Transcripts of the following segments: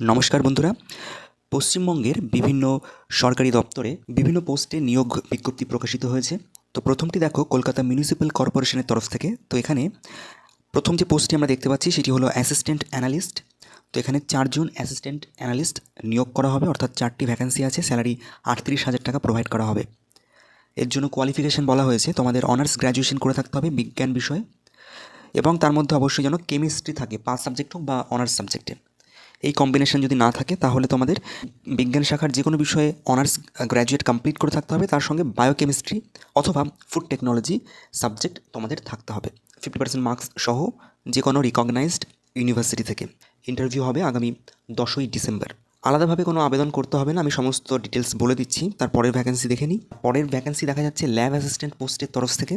নমস্কার বন্ধুরা। পশ্চিমবঙ্গের বিভিন্ন সরকারি দপ্তরে বিভিন্ন পোস্টে নিয়োগ বিজ্ঞপ্তি প্রকাশিত হয়েছে। তো প্রথমটি দেখো, কলকাতা মিউনিসিপ্যাল কর্পোরেশনের তরফ থেকে। তো এখানে প্রথম যে পোস্টটি আমরা দেখতে পাচ্ছি, সেটি হলো অ্যাসিস্ট্যান্ট অ্যানালিস্ট। তো এখানে চারজন অ্যাসিস্ট্যান্ট অ্যানালিস্ট নিয়োগ করা হবে, অর্থাৎ চারটি ভ্যাকেন্সি আছে, স্যালারি আটত্রিশ হাজার টাকা প্রোভাইড করা হবে। এর জন্য কোয়ালিফিকেশান বলা হয়েছে, তোমাদের অনার্স গ্র্যাজুয়েশন করে থাকতে হবে বিজ্ঞান বিষয়ে। এবং তার মধ্যে অবশ্যই যেন কেমিস্ট্রি থাকে, পাঁচ সাবজেক্ট হোক বা অনার্স সাবজেক্টে। এই কম্বিনেশন যদি না থাকে, তাহলে তোমাদের বিজ্ঞান শাখার যে কোনো বিষয়ে অনার্স গ্র্যাজুয়েট কমপ্লিট করে থাকতে হবে। তার সঙ্গে বায়োকেমিস্ট্রি অথবা ফুড টেকনোলজি সাবজেক্ট তোমাদের থাকতে হবে। ফিফটি পার্সেন্ট মার্কস সহ যে কোনো রিকগনাইজড ইউনিভার্সিটি থেকে। ইন্টারভিউ হবে আগামী দশই ডিসেম্বর। আলাদাভাবে কোনো আবেদন করতে হবে না, আমি সমস্ত ডিটেলস বলে দিচ্ছি। তার পরের ভ্যাকেন্সি দেখে নিই। পরের ভ্যাকেন্সি দেখা যাচ্ছে ল্যাব অ্যাসিস্ট্যান্ট পোস্টের তরফ থেকে।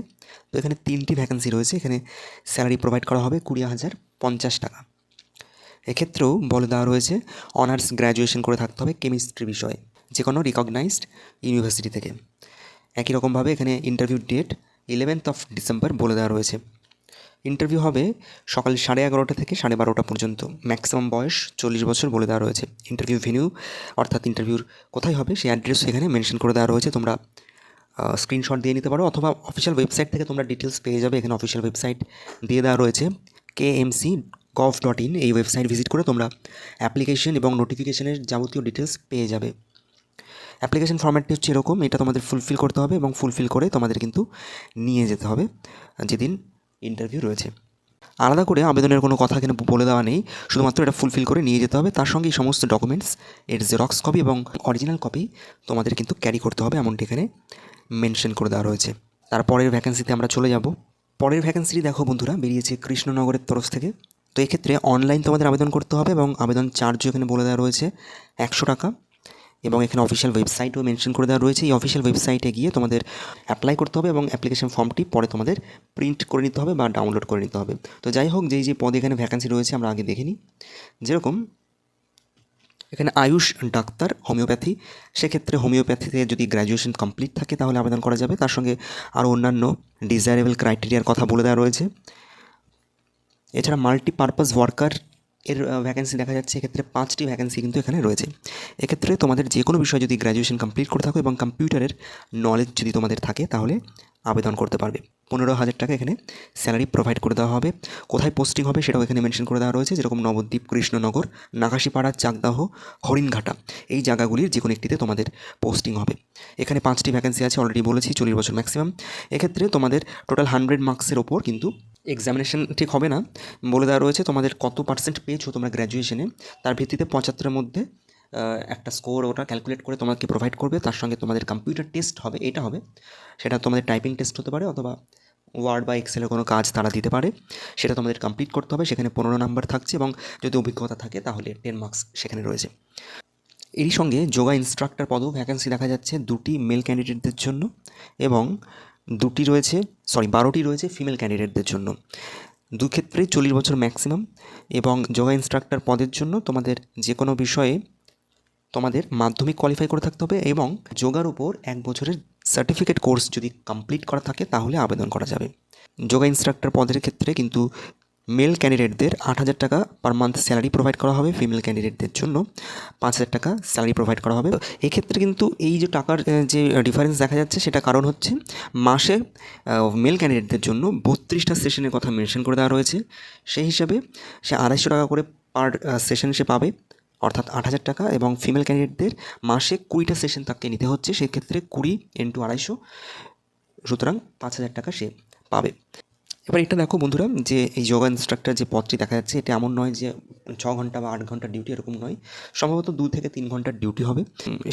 তো এখানে তিনটি ভ্যাকেন্সি রয়েছে। এখানে স্যালারি প্রোভাইড করা হবে কুড়ি হাজার পঞ্চাশ টাকা। এক্ষেত্রেও বলে দেওয়া রয়েছে অনার্স গ্র্যাজুয়েশন করে থাকতে হবে কেমিস্ট্রি বিষয়ে যে কোনো রিকগনাইজড ইউনিভার্সিটি থেকে। একই রকমভাবে এখানে interview date eleventh of December বলে দেওয়া রয়েছে। ইন্টারভিউ হবে সকাল সাড়ে এগারোটা থেকে সাড়ে বারোটা পর্যন্ত ম্যাক্সিমাম বয়স চল্লিশ বছর বলে দেওয়া রয়েছে। ইন্টারভিউ ভেনিউ অর্থাৎ ইন্টারভিউর কোথায় হবে সেই অ্যাড্রেস এখানে মেনশন করে দেওয়া রয়েছে, তোমরা স্ক্রিনশট দিয়ে নিতে পারো, অথবা অফিসিয়াল ওয়েবসাইট থেকে তোমরা ডিটেলস পেয়ে যাবে, এখানে অফিসিয়াল ওয়েবসাইট দিয়ে দেওয়া রয়েছে K MC gov dot in এই ওয়েবসাইট ভিজিট করে তোমরা অ্যাপ্লিকেশন এবং নোটিফিকেশনের যাবতীয় ডিটেলস পেয়ে যাবে। অ্যাপ্লিকেশন ফর্ম্যাটটি হচ্ছে এরকম, এটা তোমাদের ফুলফিল করতে হবে এবং ফুলফিল করে তোমাদের কিন্তু নিয়ে যেতে হবে যেদিন ইন্টারভিউ রয়েছে। আলাদা করে আবেদনের কোনো কথা এখানে বলে দেওয়া নেই, শুধুমাত্র এটা ফুলফিল করে নিয়ে যেতে হবে। তার সঙ্গে এই সমস্ত ডকুমেন্টস এর জেরক্স কপি এবং অরিজিনাল কপি তোমাদের কিন্তু ক্যারি করতে হবে, এমনটি এখানে মেনশন করে দেওয়া রয়েছে। তারপরের ভ্যাকেন্সিতে আমরা চলে যাব। পরের ভ্যাকেন্সিটি দেখো বন্ধুরা, বেরিয়েছে কৃষ্ণনগরের তরফ থেকে। তো এক্ষেত্রে অনলাইন তোমাদের আবেদন করতে হবে এবং আবেদন চার্জও এখানে বলে দেওয়া রয়েছে একশো টাকা এবং এখানে অফিসিয়াল ওয়েবসাইটও মেনশন করে দেওয়া রয়েছে। এই অফিসিয়াল ওয়েবসাইটে গিয়ে তোমাদের অ্যাপ্লাই করতে হবে এবং অ্যাপ্লিকেশন ফর্মটি পরে তোমাদের প্রিন্ট করে নিতে হবে বা ডাউনলোড করে নিতে হবে। তো যাই হোক, যেই যে পদে এখানে ভ্যাকেন্সি রয়েছে আমরা আগে দেখে নিই। যেরকম এখানে আয়ুষ ডাক্তার, হোমিওপ্যাথি। সেক্ষেত্রে হোমিওপ্যাথিতে যদি গ্র্যাজুয়েশন কমপ্লিট থাকে তাহলে আবেদন করা যাবে। তার সঙ্গে আরও অন্যান্য ডিজায়ারেবল ক্রাইটেরিয়ার কথা বলে দেওয়া রয়েছে। এছাড়া মাল্টিপারপাস ওয়ার্কার এর ভ্যাকেন্সি দেখা যাচ্ছে, এক্ষেত্রে পাঁচটি ভ্যাকেন্সি কিন্তু এখানে রয়েছে। এক্ষেত্রে তোমাদের যে কোনো বিষয়ে যদি গ্র্যাজুয়েশন কমপ্লিট করে থাকো এবং কম্পিউটারের নলেজ যদি তোমাদের থাকে, তাহলে আবেদন করতে পারবে। পনেরো হাজার টাকা এখানে স্যালারি প্রোভাইড করে দেওয়া হবে। কোথায় পোস্টিং হবে সেটাও এখানে মেনশন করে দেওয়া রয়েছে, যেরকম নবদ্বীপ, কৃষ্ণনগর নাকাশিপাড়া চাকদাহ, হরিণঘাটা। এই জায়গাগুলির যে কোনো একটিতে তোমাদের পোস্টিং হবে। এখানে পাঁচটি ভ্যাকেন্সি আছে অলরেডি বলেছি, চল্লিশ বছর ম্যাক্সিমাম এক্ষেত্রে তোমাদের টোটাল হান্ড্রেড মার্কসের ওপর কিন্তু এক্সামিনেশন ঠিক হবে না। বলে দেওয়া রয়েছে তোমাদের কত পার্সেন্ট পেয়েছ তোমরা গ্র্যাজুয়েশনে তার ভিত্তিতে পঁচাত্তরের মধ্যে একটা স্কোর ওটা ক্যালকুলেট করে তোমাকে প্রোভাইড করবে। তার সঙ্গে তোমাদের কম্পিউটার টেস্ট হবে, এটা হবে। সেটা তোমাদের টাইপিং টেস্ট হতে পারে অথবা ওয়ার্ড বা এক্সেলের কোনো কাজ তারা দিতে পারে। সেটা তোমাদের কমপ্লিট করতে হবে। সেখানে পনেরো নাম্বার থাকছে এবং যদি অভিজ্ঞতা থাকে তাহলে টেন মার্কস সেখানে রয়েছে। এরই সঙ্গে যোগা ইনস্ট্রাক্টর পদও ভ্যাকেন্সি দেখা যাচ্ছে দুটি মেল ক্যান্ডিডেটদের জন্য এবং দুটি রয়েছে সরি বারোটি রয়েছে ফিমেল ক্যান্ডিডেটদের জন্য। দু ক্ষেত্রে চল্লিশ বছর ম্যাক্সিমাম এবং যোগা ইনস্ট্রাক্টর পদের জন্য তোমাদের যে কোনো বিষয়ে তোমাদের মাধ্যমিক কোয়ালিফাই করে থাকতে হবে এবং যোগার উপর এক বছরের সার্টিফিকেট কোর্স যদি কমপ্লিট করা থাকে তাহলে আবেদন করা যাবে। যোগা ইনস্ট্রাক্টর পদের ক্ষেত্রে কিন্তু মেল ক্যান্ডিডেটদের আট হাজার টাকা পার মান্থ স্যালারি প্রোভাইড করা হবে ফিমেল ক্যান্ডিডেটদের জন্য। পাঁচ হাজার টাকা স্যালারি প্রোভাইড করা হবে। এক্ষেত্রে কিন্তু এই যে টাকার যে ডিফারেন্স দেখা যাচ্ছে, সেটা কারণ হচ্ছে মাসে মেল ক্যান্ডিডেটদের জন্য বত্রিশটা সেশনের কথা মেনশন করে দেওয়া রয়েছে। সেই হিসাবে সে আড়াইশো টাকা করে পার সেশন সে পাবে, অর্থাৎ আট হাজার টাকা এবং ফিমেল ক্যান্ডিডেটদের মাসে কুড়িটা সেশন তাকে নিতে হচ্ছে। সেক্ষেত্রে কুড়ি ইন্টু আড়াইশো, সুতরাং পাঁচ হাজার টাকা সে পাবে। এবার এটা দেখো বন্ধুরা, যে এই যোগা ইনস্ট্রাক্টর যে পদটি দেখা যাচ্ছে, এটা এমন নয় যে ছ ঘণ্টা বা আট ঘণ্টা ডিউটি এরকম নয়। সম্ভবত দু থেকে তিন ঘণ্টার ডিউটি হবে।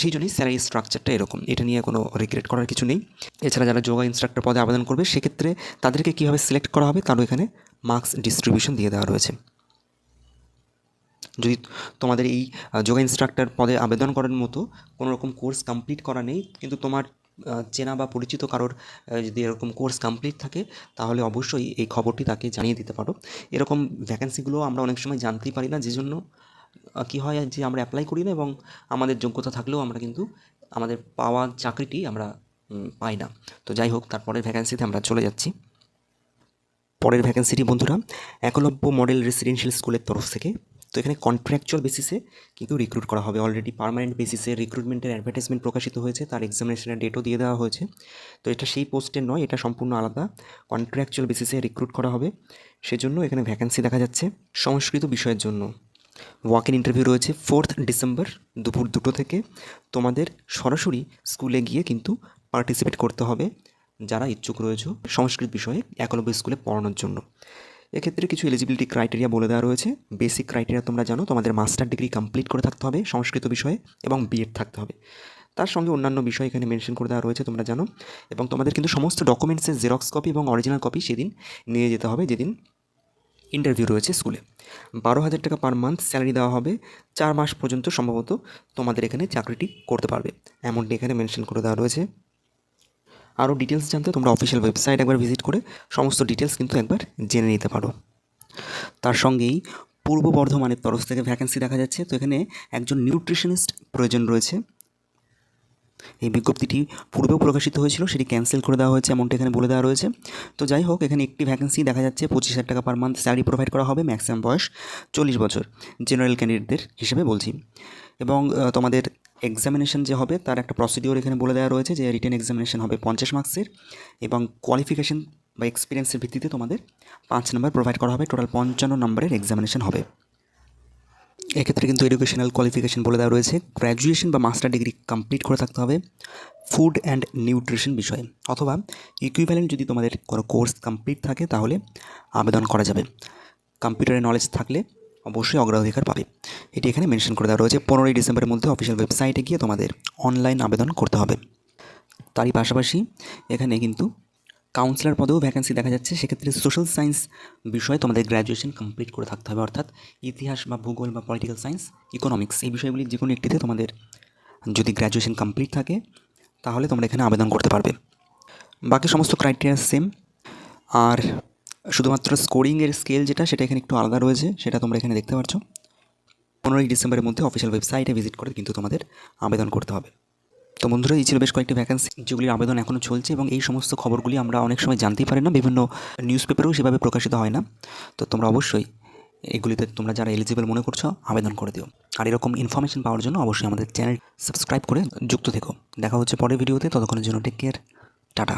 সেই জন্যই স্যালারি স্ট্রাকচারটা এরকম। এটা নিয়ে কোনো রিগ্রেট করার কিছু নেই। এছাড়া যারা যোগা ইনস্ট্রাক্টর পদে আবেদন করবে, সেক্ষেত্রে তাদেরকে কীভাবে সিলেক্ট করা হবে, তারও এখানে মার্কস ডিস্ট্রিবিউশন দিয়ে দেওয়া রয়েছে। যদি তোমাদের এই যোগা ইনস্ট্রাক্টর পদে আবেদন করার মতো কোনো রকম কোর্স কমপ্লিট করা নেই, কিন্তু তোমার চেনা বা পরিচিত কারোর যদি এরকম কোর্স কমপ্লিট থাকে, তাহলে অবশ্যই এই খবরটি তাকে জানিয়ে দিতে পারো। এরকম ভ্যাকেন্সিগুলো আমরা অনেক সময় জানতেই পারি না যে জন্য কী হয় যে আমরা অ্যাপ্লাই করি না এবং আমাদের যোগ্যতা থাকলেও আমরা কিন্তু আমাদের পাওয়া চাকরিটি আমরা পাই না। তো যাই হোক তারপরের ভ্যাকেন্সিতে আমরা চলে যাচ্ছি। পরের ভ্যাকেন্সিটি বন্ধুরা, একলব্য মডেল রেসিডেন্সিয়াল স্কুলের তরফ থেকে। তো এখানে কন্ট্রাকচুয়াল বেসিসে কিন্তু রিক্রুট করা হবে। অলরেডি পার্মানেন্ট বেসিসে রিক্রুটমেন্টের অ্যাডভার্টাইজমেন্ট প্রকাশিত হয়েছে, তার এক্সামিনেশনের ডেটও দিয়ে দেওয়া হয়েছে। তো এটা সেই পোস্টের নয়, এটা সম্পূর্ণ আলাদা। কন্ট্রাকচুয়াল বেসিসে রিক্রুট করা হবে। সেজন্য এখানে ভ্যাকেন্সি দেখা যাচ্ছে সংস্কৃত বিষয়ের জন্য। ওয়াক ইন ইন্টারভিউ রয়েছে ফোর্থ ডিসেম্বর দুপুর দুটো থেকে। তোমাদের সরাসরি স্কুলে গিয়ে কিন্তু পার্টিসিপেট করতে হবে। যারা ইচ্ছুক রয়েছে সংস্কৃত বিষয়ে একলব্য স্কুলে পড়ানোর জন্য। এক্ষেত্রে কিছু এলিজিবিলিটি ক্রাইটেরিয়া বলে দেওয়া রয়েছে। বেসিক ক্রাইটেরিয়া তোমরা জানো, তোমাদের মাস্টার ডিগ্রি কমপ্লিট করে থাকতে হবে সংস্কৃত বিষয়ে এবং বিএড থাকতে হবে। তার সঙ্গে অন্যান্য বিষয় এখানে মেনশন করে দেওয়া রয়েছে, তোমরা জানো। এবং তোমাদের কিন্তু সমস্ত ডকুমেন্টসের জেরক্স কপি এবং অরিজিনাল কপি সেদিন নিয়ে যেতে হবে, যেদিন ইন্টারভিউ রয়েছে স্কুলে বারো হাজার টাকা পার মান্থ স্যালারি দেওয়া হবে। চার মাস পর্যন্ত সম্ভবত তোমাদের এখানে চাকরিটি করতে পারবে। এমনটি এখানে মেনশন করে দেওয়া রয়েছে। আরও ডিটেলস জানতে তোমরা অফিসিয়াল ওয়েবসাইট একবার ভিজিট করে সমস্ত ডিটেলস কিন্তু একবার জেনে নিতে পারো। তার সঙ্গেই পূর্ব বর্ধমানের তরফ থেকে ভ্যাকেন্সি দেখা যাচ্ছে। তো এখানে একজন নিউট্রিশনিস্ট প্রয়োজন রয়েছে। এই বিজ্ঞপ্তিটি পূর্বেও প্রকাশিত হয়েছিল, সেটি ক্যান্সেল করে দেওয়া হয়েছে, এমনটা এখানে বলে দেওয়া রয়েছে। তো যাই হোক, এখানে একটি ভ্যাকেন্সি দেখা যাচ্ছে, পঁচিশ হাজার টাকা পার মান্থ স্যালারি প্রোভাইড করা হবে ম্যাক্সিমাম বয়স চল্লিশ বছর। জেনারেল ক্যান্ডিডেটদের হিসেবে বলছি। এবং তোমাদের এক্সামিনেশন যে হবে, তার একটা প্রসিডিওর এখানে বলে দেওয়া রয়েছে যে রিটেন এক্সামিনেশন হবে পঞ্চাশ মার্কসের এবং কোয়ালিফিকেশন বা এক্সপিরিয়েন্সের ভিত্তিতে তোমাদের পাঁচ নাম্বার প্রোভাইড করা হবে। টোটাল পঞ্চান্ন নম্বরের এক্সামিনেশন হবে। এক্ষেত্রে কিন্তু এডুকেশনাল কোয়ালিফিকেশন বলে দেওয়া রয়েছে। গ্র্যাজুয়েশন বা মাস্টার ডিগ্রি কমপ্লিট করে থাকতে হবে ফুড অ্যান্ড নিউট্রিশন বিষয়ে। অথবা ইকুইভ্যালেন্ট যদি তোমাদের কোনো কোর্স কমপ্লিট থাকে, তাহলে আবেদন করা যাবে। কম্পিউটারের নলেজ থাকলে অবশ্যই অগ্রাধিকার পাবে। এটি এখানে মেনশন করে দেওয়া রয়েছে, পনেরোই ডিসেম্বরের মধ্যে অফিসিয়াল ওয়েবসাইটে গিয়ে তোমাদের অনলাইন আবেদন করতে হবে। তারই পাশাপাশি এখানে কিন্তু কাউন্সিলর পদেও ভ্যাকেন্সি দেখা যাচ্ছে, সেক্ষেত্রে সোশ্যাল সায়েন্স বিষয়ে তোমাদের গ্র্যাজুয়েশন কমপ্লিট করে থাকতে হবে, অর্থাৎ ইতিহাস বা ভূগোল বা পলিটিক্যাল সায়েন্স ইকোনমিক্স এই বিষয়গুলি যে কোনো একটিতে তোমাদের যদি গ্র্যাজুয়েশন কমপ্লিট থাকে, তাহলে তোমরা এখানে আবেদন করতে পারবে। বাকি সমস্ত ক্রাইটেরিয়া সেম আর শুধুমাত্র স্কোরিংয়ের স্কেল যেটা, সেটা এখানে একটু আলাদা রয়েছে, সেটা তোমরা এখানে দেখতে পাচ্ছ পনেরোই ডিসেম্বরের মধ্যে অফিসিয়াল ওয়েবসাইটে ভিজিট করে কিন্তু তোমাদের আবেদন করতে হবে। তো বন্ধুরা, এই ছিল বেশ কয়েকটি ভ্যাকেন্সি যেগুলির আবেদন এখনও চলছে এবং এই সমস্ত খবরগুলি আমরা অনেক সময় জানতেই পারি না, বিভিন্ন নিউজ পেপারেও সেভাবে প্রকাশিত হয় না। তো তোমরা অবশ্যই এগুলিতে তোমরা যারা এলিজিবল মনে করছ, আবেদন করে দিও। আর এরকম ইনফরমেশন পাওয়ার জন্য অবশ্যই আমাদের চ্যানেল সাবস্ক্রাইব করে যুক্ত থেকো। দেখা হচ্ছে পরের ভিডিওতে ততক্ষণের জন্য টেক কেয়ার টাটা।